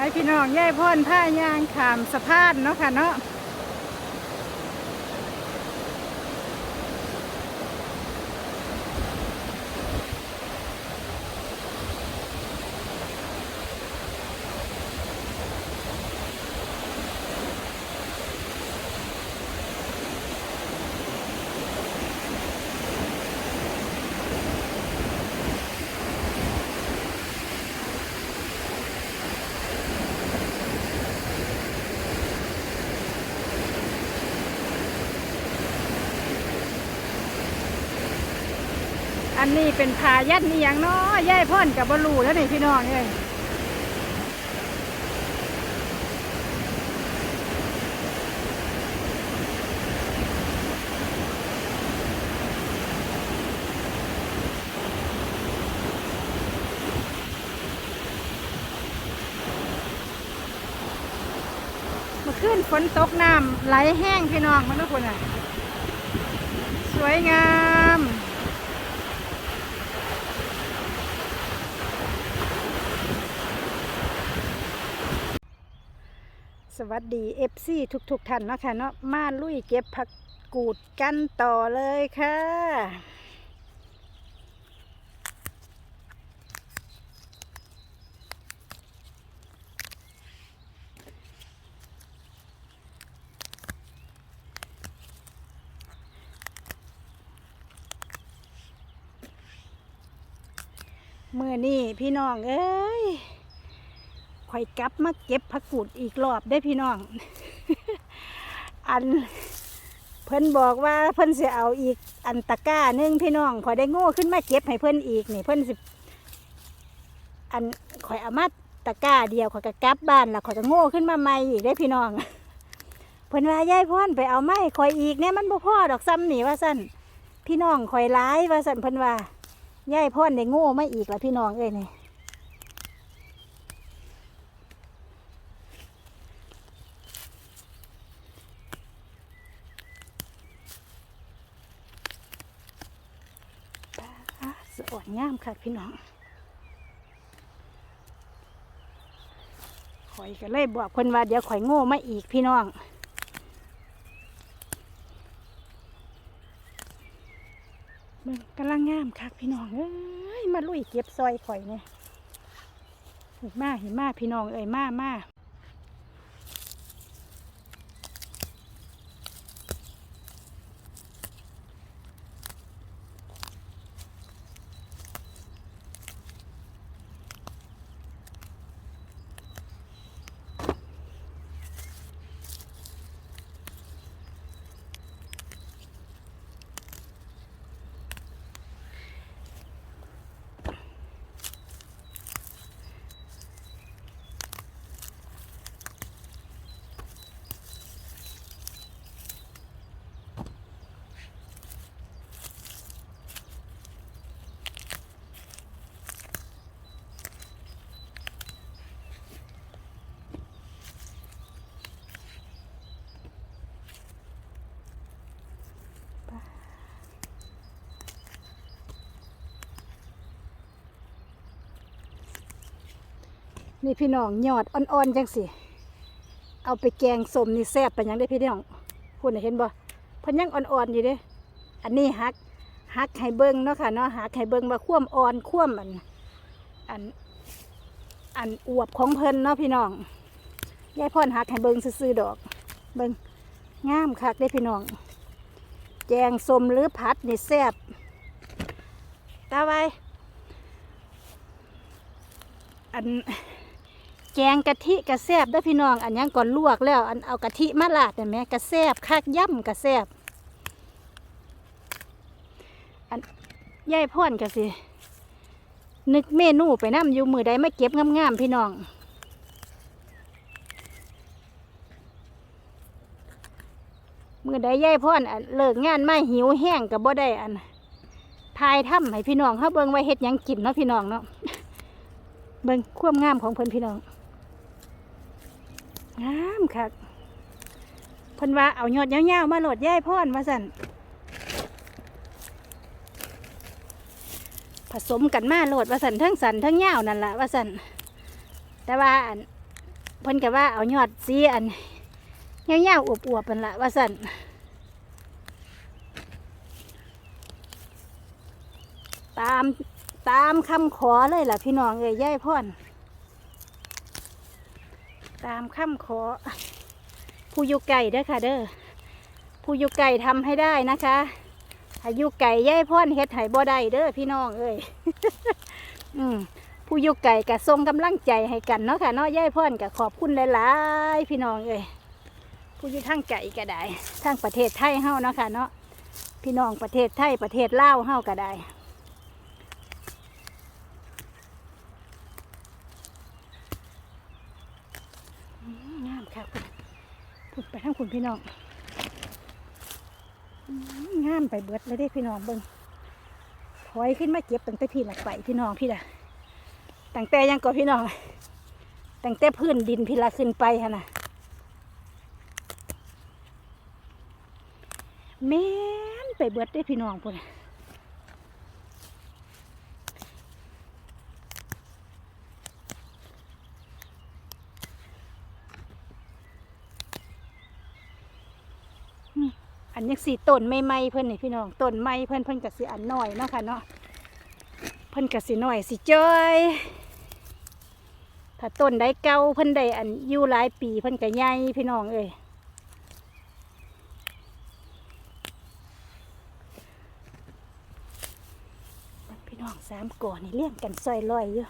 ไอพี่น้องย่ายพ่นผ้ายางขามสะพานเนาะค่ะเนาะ เป็นพายัดนี่ยังเนาะย่ายพ่นกับบลูแล้วนี่พี่น้องเอ้ยมาขึ้นฝนตกน้ำไหลแห้งพี่น้องมันทุกคนอะ สวยงาม สวัสดีเอฟซีทุกๆท่านนะคะเนาะมาลุยเก็บผักกูดกันต่อเลยค่ะ เมื่อนี่พี่น้องเอ้ย ข่อยกลับมาเก็บผักกูดอีกรอบได้พี่น้อง อันเพิ่นบอกว่าเพิ่นสิเอาอีกอันตะกร้าหนึงพี่น้องข่อยได้โง่ขึ้นมาเก็บให้เพิ่นอีกนี่เพิ่นสิอันข่อยเอามาตะกร้าเดียวข่อยก็กลับบ้านแล้วข่อยก็โง่ขึ้นมาใหม่อีกได้พี่น้องเพิ่นว่ายายพ่อนไปเอาไม้ข่อยอีกเนี่ยมันบ่พอดอกซ้ำหนีว่าสั่นพี่น้องข่อยร้ายว่าสั่นเพิ่นว่ายายพ่อนได้โง่มาอีกแล้วพี่น้องเอ้ยนี่ อะสวยงามค่ะพี่น้องข่อยก็เลยบอกคนว่าเดี๋ยวข่อยโง่มาอีกพี่น้องมันกำลังงามคักพี่น้องเอ้ยมาลุยเก็บซอยข่อยเนี่ยเห็นมาเห็นมาพี่น้องเอ้ยมามา นี่พี่น้องยอดอ่อนๆจังสิเอาไปแกงสมนี่แซ่บไปยังได้พี่น้องคุณเห็นบ่พิ่นยังอ่อนๆอยู่เด้ อันนี้หักหักให้เบิ่งเนาะค่ะเนาะหักให้เบิ่งว่าความอ่อนความอันอันอันอวบของเพิ่นเนาะพี่น้องยายพ่อนหักให้เบิ่งซื่อๆดอก เบิ่งงามคักเด้พี่น้องแกงสมหรือผัดนี่แซ่บตาไว้อัน แกงกะทิกระแซบเด้พี่น้อง อันยังก่อนลวกแล้ว อันเอากะทิมาลาดเห็นไหมกระแซบคักย่ำกระแซบอันยายพ่อนกะสิ นึกเมนูไปน้ำอยู่มือใดไม่เก็บงามๆพี่น้องมือใดยายพ่อนอันเลิกงานมาหิวแห้งกับบ่ได้อันทายถ้ำให้พี่น้องเขาเบิ่งไว้เฮ็ดยังกินเนาะพี่น้องเนาะเบิ่งความงามของเพิ่นพี่น้อง งามคักเพิ่นว่าเอายอดยาวๆมาโหลดย่ายพ่อนว่าสั่นผสมกันมาโหลดว่าสั่นทั้งสันทั้งยาวนั่นแหละว่าสั่นแต่ว่าอันเพิ่นก็ว่าเอายอดสีอันเงี้ยวๆอวบๆเป็นละว่าสั่นตามตามคำขอเลยล่ะพี่น้องเอ้ยย่ายพ่อน ตามคำขอ ผู้อยู่ไก่เด้อค่ะ เด้อผู้อยู่ไก่ทำให้ได้นะคะอายุไก่ย่ายพ่อนเฮ็ดไห้บ่ได้เด้อพี่น้องเอ้ยอืมผู้อยู่ไก่กะทรงกำลังใจให้กันเนาะค่ะเนาะย่ายพ่อนกะขอบคุณหลายๆพี่น้องเอ้ยผู้อยู่ทางไก่ก็ได้ทางประเทศไทยเฮาเนาะค่ะเนาะพี่น้องประเทศไทยประเทศลาวเฮาก็ได้ อืมงาม ค่ะคุณคุณไปทั้งคุณพี่น้องงามไปเบิดเลยเด้พี่น้องเบิ่งถอยขึ้นมาเก็บตั้งแต่พี่หลักไปพี่น้องพี่ละตั้งแต่ยังก่อพี่น้องตั้งแต่พื้นดินพี่ละขึ้นไปฮะนะแม่นไปเบิดได้พี่น้องพุ่นน่ะ อันยังสีต้นไม่ไหมเพิ่อนนี่พี่น้องต้นไม้เพิ่อนเพิ่อนกะสิอันหน้อยเนาะค่ะเนาะเพิ่อนกะสิน้อยสิจ้อยถ้าต้นได้เก่าเพิ่อนได้อันอยู่หลายปีเพิ่อนก็ใหญ่พี่น้องเอ้ยพี่น้องสามก่อนนี่เลี้ยงกันซอยลอยอยู่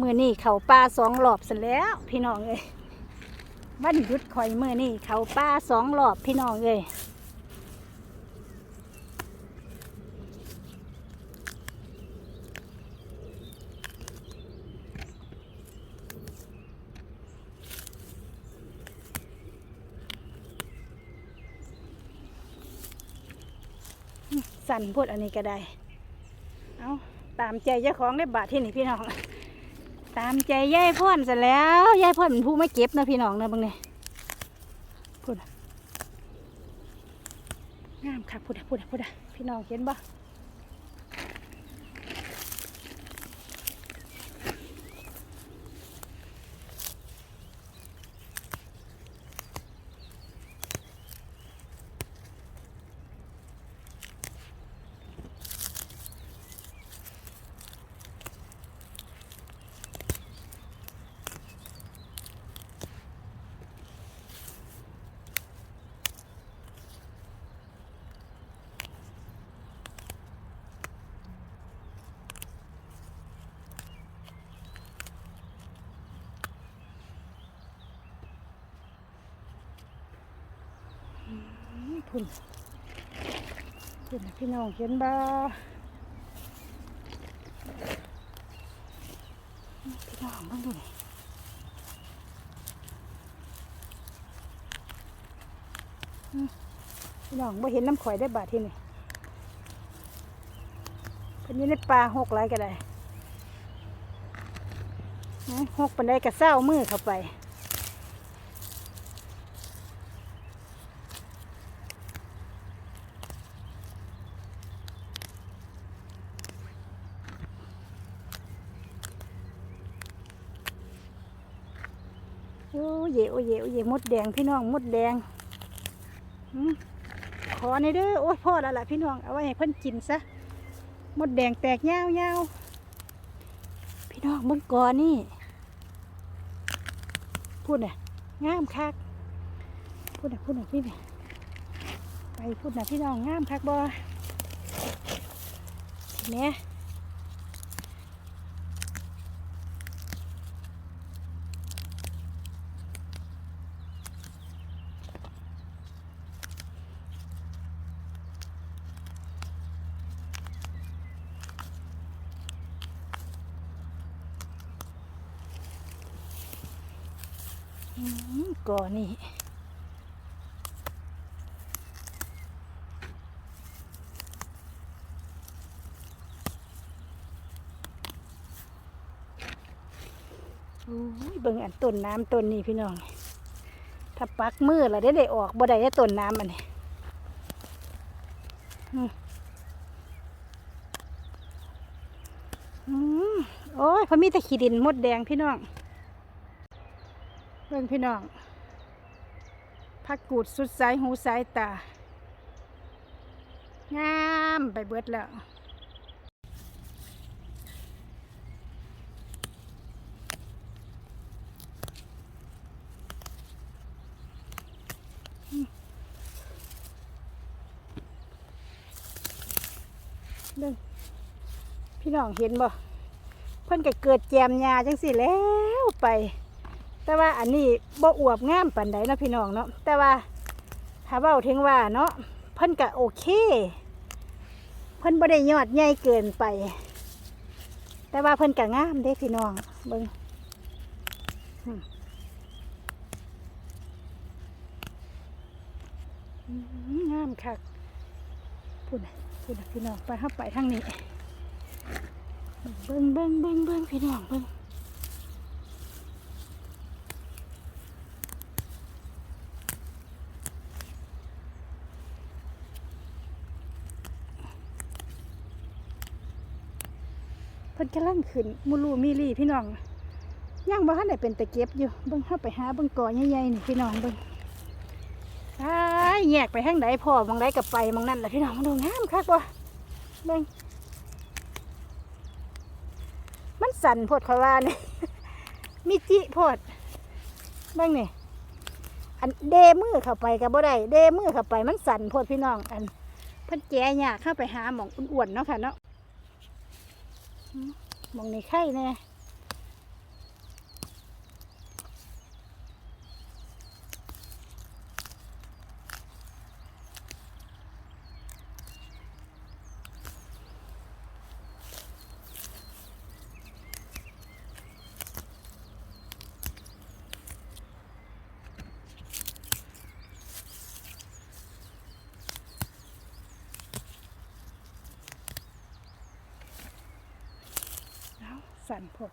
มือนี่เขาปลาสองรอบเสร็จแล้ว พี่น้องเอ้ยวันหยุดคอยมือนี่เขาปลาสองรอบพี่น้องเอ้ยสั่นพูดอันนี้ก็ได้ เอาตามใจเจ้าของได้บาทที่นี่พี่น้อง ตามใจยายพ่อนเสร็จแล้วยายพ่อนเป็นผู้ไม่เก็บนะพี่น้องนะบางเนี่ยพูดอะงามค่ะพูดอะพูดอะพูดอะพี่น้องเห็นบ่ พุ่นพุ่นพี่น้องเห็นบ่พี่น้องบิ่งดูนี่พี่น้องบ่เห็นน้ำข่อยได้บาทที่นี่เพิ่นอยู่ในป่าหกหลายก็ได้หกปันได้กระเซ้ามือเข้าไป โอ้เย โอ้เยโอ้เยมดแดงพี่น้องมดแดงขอในเด้อโอ้ยพ่อแล้วล่ะพี่น้องเอาไว้ให้เพิ่นกินซะมดแดงแตกยาวยาวพี่น้องเบิ่งก่อนนี่พูดน่ะงามคักพูดน่ะพูดน่ะพี่น่ะไปพูดน่ะพี่น้องงามคักบ่เนี่ย อืมก่อนนี่ โอ้ยเบิ่งอันต้นน้ำต้นนี้พี่น้อง ถ้าปักมือแล้วได้ได้ออกบ่ได้ได้ต้นน้ำอันนี้อืมอืมโอ้ยพอมีแต่ขี้ดินมดแดงพี่น้อง เบิ่งพี่น้องพักกูดสุดสายหูสายตา งามไปเบิดแล้ว พี่น้องเห็นบ่เพิ่นก็เกิดแจมยาจังสิแล้วไป แต่ว่าอันนี้บ่อวบงามปานใดเนาะพี่น้องเนาะแต่ว่าถ้าเว้าถึงว่าเนาะเพิ่นก็โอเค เพิ่นบ่ได้ยอดใหญ่เกินไป แต่ว่าเพิ่นก็งามเด้พี่น้องเบิ่งงามคักพูดนะ พูดนะพี่น้องไปเฮาไปทางนี้ เบิ่งเบิ่งเบิ่งเบิ่งพี่น้องเบิ่งเพิ่นกำลังขึ้นมูลูมีลี่พี่น้องย่างบ่ทันได้เป็นตะเก็บอยู่เบิ่งเฮาไปหาเบิ่งกอใหญ่ๆนี่พี่น้องเบิ่งอ้า แยกไปทางใดพ่อมองใดก็ไปมองนั่นแหละพี่น้องมาดูงามคักบ่เบิ่งมันสั่นพดขาว่านี่มีจิพดเบิ่งนี่อันเดมือเข้าไปก็บ่ได้เดมือเข้าไปมันสั่นพดพี่น้อง อันพิ่นแก่ยากเข้าไปหาหมองอ้วนๆเนาะค่ะเนาะมองในไข่แน่แล้ว สั่นพวก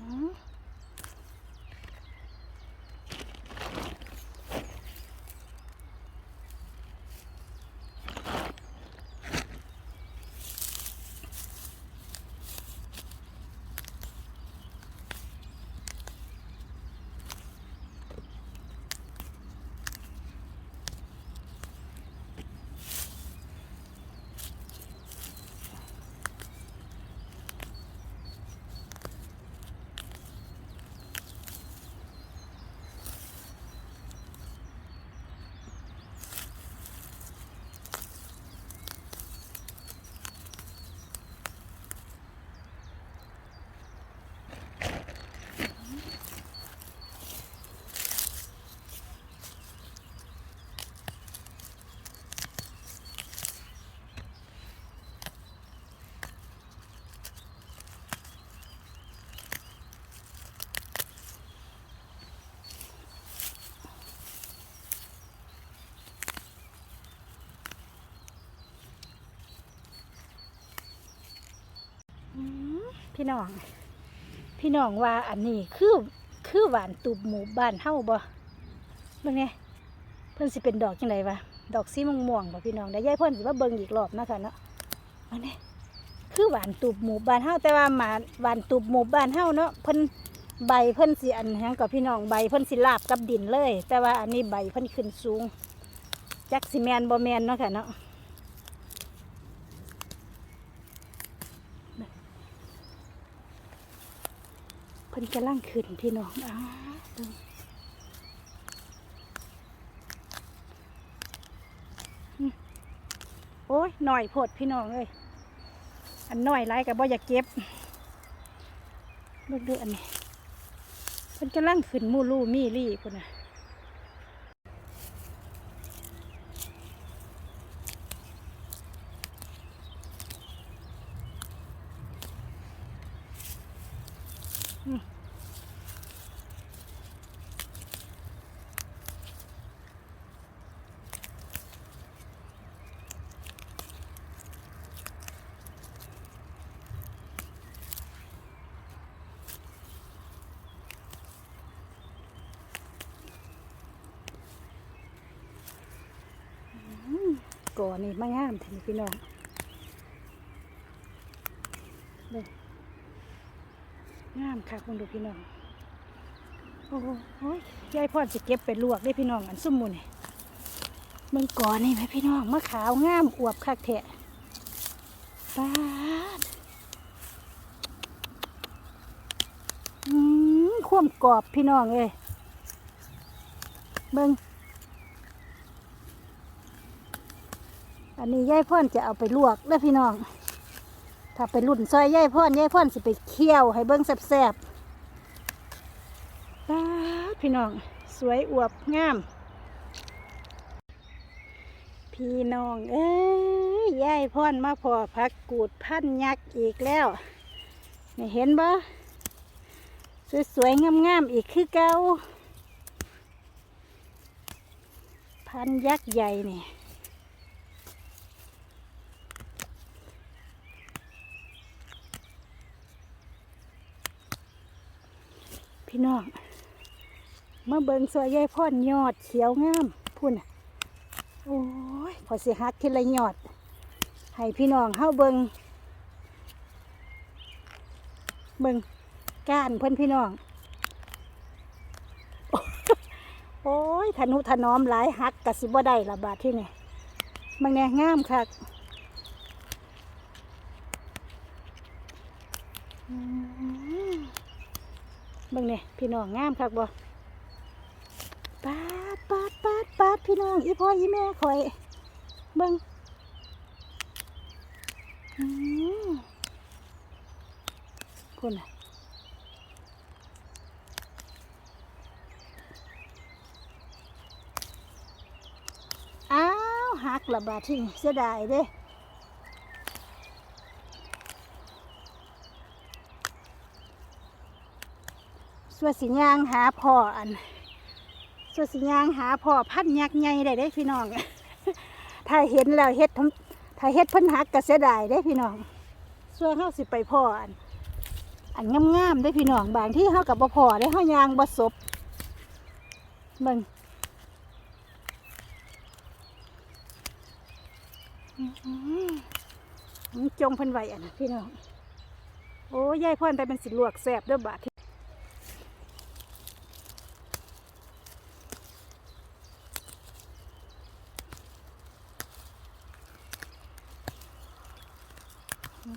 อืม อืม พี่น้อง พี่น้องว่าอันนี้คือคือหวานตูบหมู่บ้านเฮาบ่เบิ่งไงเพิ่นสิเป็นดอกจังไดวะดอกสีม่วงๆบ่พี่น้องได้ยายเพิ่นสิมาเบิ่งอีกรอบนะคะเนาะเบิ่งนี่คือหวานตูบหมู่บ้านเฮาแต่ว่าหมาหวานตูบหมู่บ้านเฮาเนาะเพิ่นใบเพิ่นสิอันหยังกับพี่น้องใบเพิ่นสิลาบกับดินเลย แต่ว่าอันนี้ใบเพิ่นขึ้นสูงจักสิแมนบ่แมนเนาะค่ะเนาะ นกำลังขึ้นพี่น้องอ้าเบิ่งอืมโอ้ยหน่อยโพดพี่น้องเลยอันหน่อยไรกับบ่อยากเก็บดูดูอันนี้มันกำลังขึ้นมูลูมีรี่คนน่ะ ก่อนนี่มางามทีนี้พี่น้องเด้องามค่ะคุณดูพี่น้อง โอ้โหยยายพ่อจะเก็บไปลวกได้พี่น้องอันซุ่มมูนี่เมืองก่อนนี่ไหมพี่น้องมะขาวงามอวบคักแทะปาดอืมข่วมกรอบพี่น้องเอ้ยเบิ่ง อันนี้ยายพ่อนจะเอาไปลวกแล้วพี่น้อง ถ้าไปรุ่นซอยยายพ่อนยายพ่อนสิไปเคี่ยวให้เบิ่งแซ่บๆป๊าพี่น้อง สวยอวบงาม พี่น้อง เอ้ยยายพ่อนมาพอพักกูดพันยักษ์อีกแล้วนี่เห็นบ่สวยๆงามๆอีกคือเก่าพันยักษ์ใหญ่เนี่ย พี่น้องมาเบิงสวยยายพ่อนยอดเขียวงามพุ่นโอ้ยพอสิฮักทีละยอด ให้พี่น้องเฮาเบิงเบิงก้านเพิ่นพี่น้อง โอ้ยธนุถนอมหลายฮักกะสิบ่ได้ละบาทที่นี่มันแน่งามคักอืม บิ่งเนี่ยพี่น้องงามคักบ่ปาดปาดปาดปาดพี่น้องอีพ่ออีแม่คอยเบิ่งคุณน่ะอ้าวหักละบาทที่นี่เสียดายเด้ ส่วนสิยางหาพ่ออันส่วนสิยางหาพ่อพันยักษ์ใหญ่ได้เด้พี่น้องถ้าเห็นแล้วเฮ็ดทำถ้าเฮ็ดเพิ่นหักก็เสียดายเด้พี่น้องส่วนเฮาสิไปพ่ออันอันงามๆได้พี่น้องบางที่เฮากับบ่พอได้เฮายางบ่ศบเบิ่งจงเพันไหวอะนพี่น้องโอ้ยายพ่อนแต่เป็นสิลวกแสบเด้วยบาทที่อื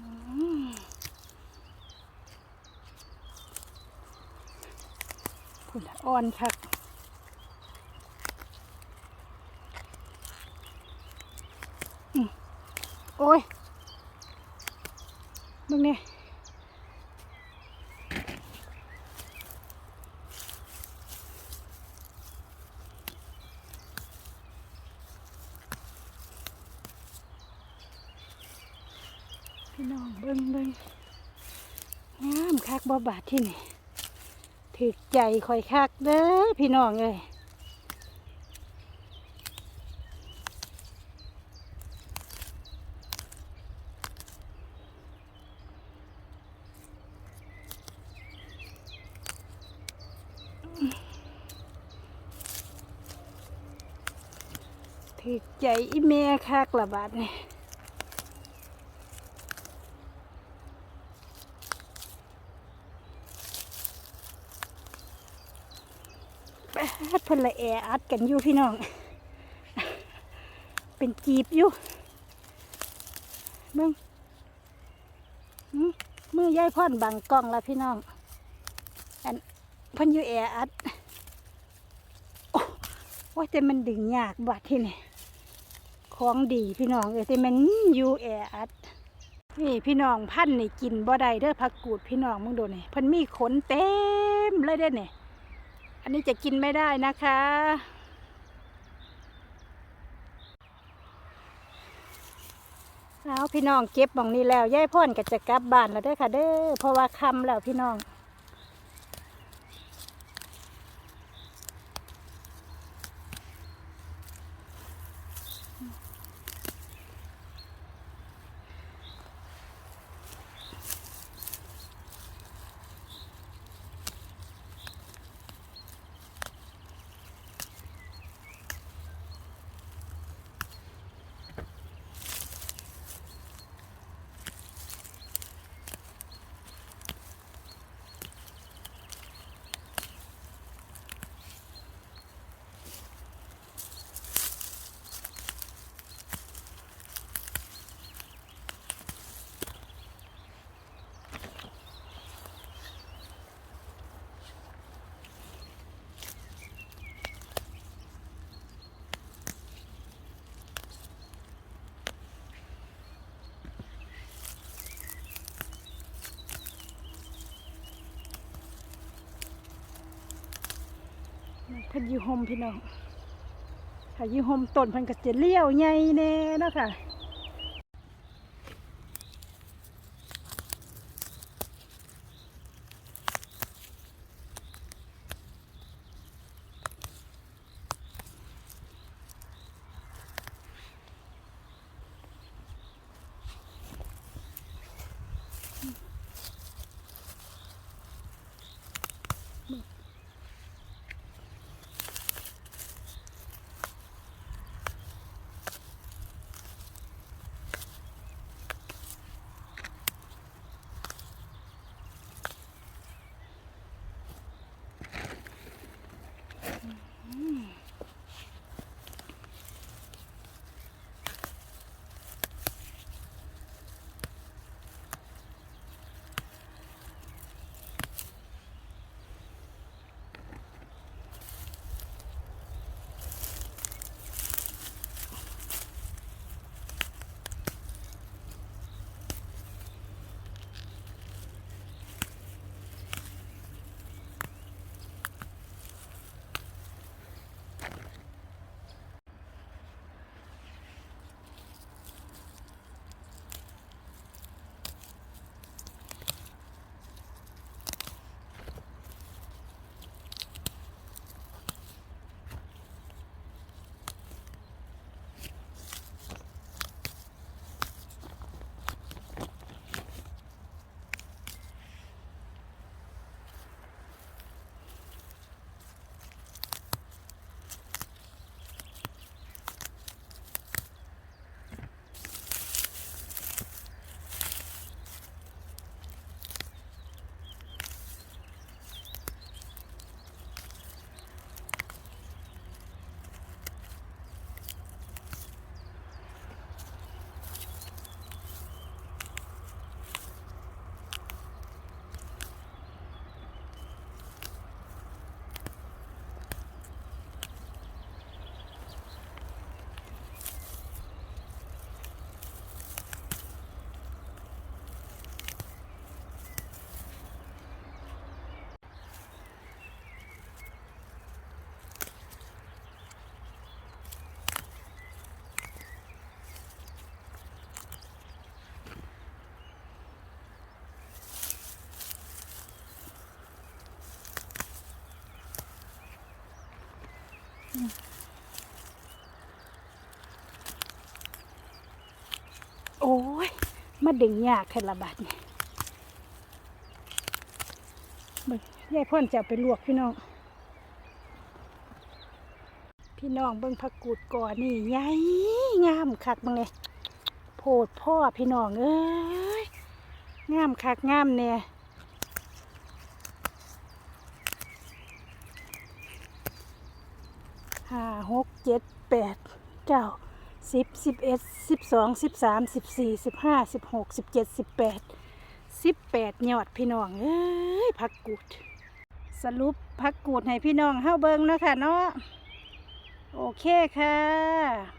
มพุ่นน่ะ อนคักอโอ้ยมึงเนี่ยพี่น้องเบิ้งเบิ้งงามคักบ่บาทที่นี่ ถึกใจคอยคักเด้อพี่น้องเอ้ยถึกใจอีเมียคักละบาทนี่ ปดเพิ่นละแออัดกันอยู่พี่น้อง เป็นจีบอยู่เบิ่งมือยายพ่อนบังกล้องละพี่น้อง อันพ่นอยู่แออัดว่าแต่มันดึงยากบัดที่นี่ของดีพี่น้องเอ้แต่มันอยู่แออัดนี่พี่น้องพันนี่กินบ่ได้เด้อผักกูดพี่น้องมึงดูนี่พิ่นมีขนเต็มเลยเด้อเนี่ย อันนี้จะกินไม่ได้นะคะ เอาพี่น้องเก็บหมองนี้แล้วยายพ่อนก็จะกลับบ้านแล้วเด้อค่ะ เด้อเพราะว่าค่ำแล้วพี่น้อง เพิ่นยู่ห่มพี่น้องถ้าอยู่ห่มต้นพันกระเจะเลี้ยวใหญ่แน่เนาะค่ะ โอ้ยมาดึงยากแค่ละบาทเนี่ยเบิ่งยายพ่นจะไปลวกพี่น้อง พี่น้องเบิ่งผักกูดก่อนนี่ใหญ่งามคักบังเลยโพดพ่อพี่น้องเอ้ยงามคักงามเนี่ย หกเจ็ดแปดเก้าสิบสิบเอ็ดสิบสองสิบสามสิบสี่สิบห้าสิบหกสิบเจ็ดสิบแปดสิบแปดยอดพี่น้องเอ้ยพักกูด สรุปพักกูดให้พี่น้องเฮาเบิ้งเนาะค่ะเนาะโอเคค่ะ